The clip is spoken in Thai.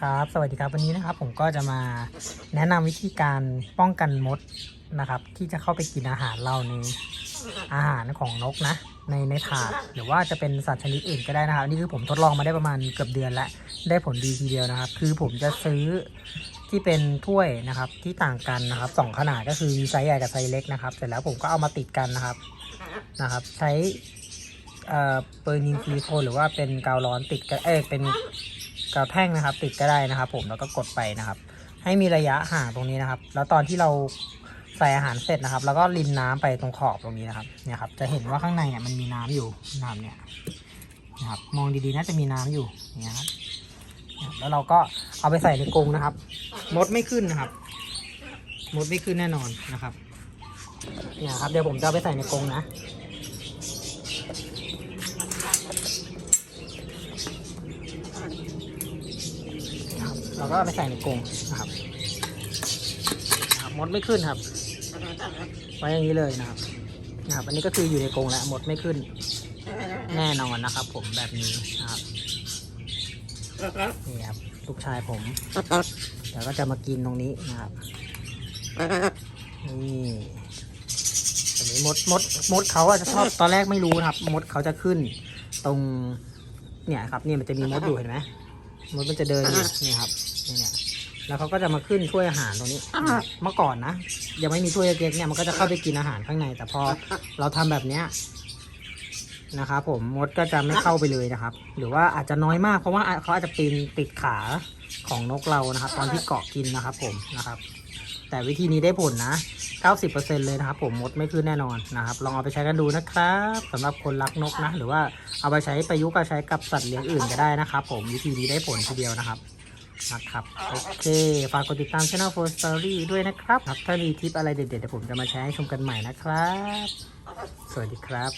ครับ สวัสดีครับ วันนี้นะครับผมก็จะมาแนะนำวิธีการป้องกันมดนะครับ ที่จะเข้าไปกินอาหารเราในอาหารของนกนะ ในในถาดหรือว่าจะเป็นสัตว์ชนิดอื่นก็ได้นะครับ นี่คือผมทดลองมาได้ประมาณเกือบเดือนแล้วได้ผลดีทีเดียวนะครับ คือผมจะซื้อที่เป็นถ้วยนะครับที่ต่างกันนะครับสองขนาดก็คือมีไซส์ใหญ่กับไซส์เล็กนะครับ เสร็จแล้วผมก็เอามาติดกันนะครับนะครับ ใช้เอ่อเปอร์นินซิลิโคหรือว่าเป็นกาวร้อนติดกันเอ้ยเป็น กาวแท่งนะครับ ติดก็ได้นะครับ ผมแล้วก็กดไปนะครับ ให้มีระยะห่างตรงนี้นะครับ แล้วตอนที่เราใส่อาหารเสร็จนะครับ แล้วก็รินน้ำไปตรงขอบตรงนี้นะครับเนี่ยครับจะเห็นว่าข้างในเนี่ยมันมีน้ำอยู่น้ำเนี่ยนะครับมองดีๆน่าจะมีน้ำอยู่เนี่ยครับแล้วเราก็เอาไปใส่ในกรงนะครับ มดไม่ขึ้นนะครับ มดไม่ขึ้นแน่นอนนะครับเนี่ยครับเดี๋ยวผมจะเอาไปใส่ในกรงนะ นะครับ เราก็เอาไปใส่ในกรงนะครับมดไม่ขึ้นครับไว้อย่างนี้เลยนะครับนะครับ อันนี้ก็คืออยู่ในกรงแล้วมดไม่ขึ้น แน่นอนนะครับ ผมแบบนี้นะครับนี่ครับลูกชายผมเดี๋ยวก็จะมากินตรงนี้นะครับนี่ตรงนี้มดมดมดเขาอะจะชอบตอนแรกไม่รู้นะครับ มดเขาจะขึ้น ตรง เนี่ยครับ เนี่ยมันจะมีมดอยู่เห็นไหม มดมันจะเดินอยู่นี่ครับนี่เนี่ยแล้วเขาก็จะมาขึ้นถ้วยอาหารตรงนี้ เมื่อก่อนนะยังไม่มีถ้วยเล็กๆเนี่ยมันก็จะเข้าไปกินอาหารข้างใน แต่พอเราทำแบบเนี้ยนะครับผมมดก็จะไม่เข้าไปเลยนะครับ หรือว่าอาจจะน้อยมากเพราะว่าเขาอาจจะปีนติดขาของนกเรานะครับ ตอนที่เกาะกินนะครับ ผมนะครับ แต่วิธีนี้ได้ผลนะ 90%เลยนะครับผมมดไม่ขึ้นแน่นอนนะครับ ลองเอาไปใช้กันดูนะครับสำหรับคนรักนกนะ หรือว่าเอาไปใช้ประยุกต์กับใช้กับสัตว์เลี้ยงอื่นก็ได้นะครับ ผมวิธีนี้ได้ผลทีเดียวนะครับนะครับโอเค ฝากกดติดตามช่อง for story ด้วยนะครับครับถ้ามีทิปอะไรเด็ดๆเดี๋ยวผมจะมาแชร์ให้ชมกันใหม่นะครับ สวัสดีครับ